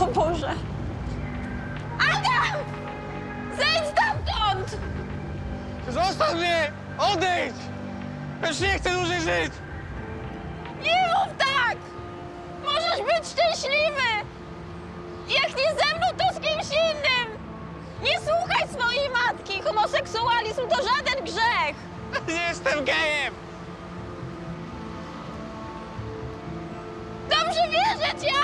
O Boże! Adam! Zejdź stamtąd! Zostaw mnie! Odejdź! Już nie chcę dłużej żyć! Nie mów tak! Możesz być szczęśliwy! Jak nie ze mną, to z kimś innym! Nie słuchaj swojej matki! Homoseksualizm to żaden grzech! Nie jestem gejem! Dobrze wierzę ci,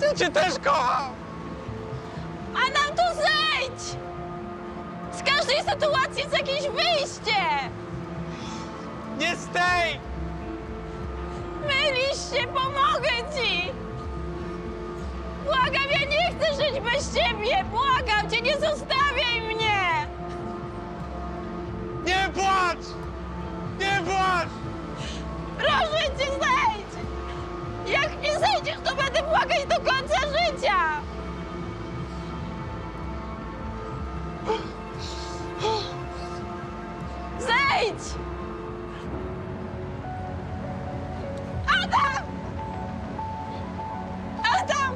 Ty cię też kocham! Adam, to zejdź! Z każdej sytuacji jest jakieś wyjście! Nie z tej! Mylisz się, pomogę ci! Błagam, ja nie chcę żyć bez ciebie! Błagam cię, Zejdź! Adam! Adam!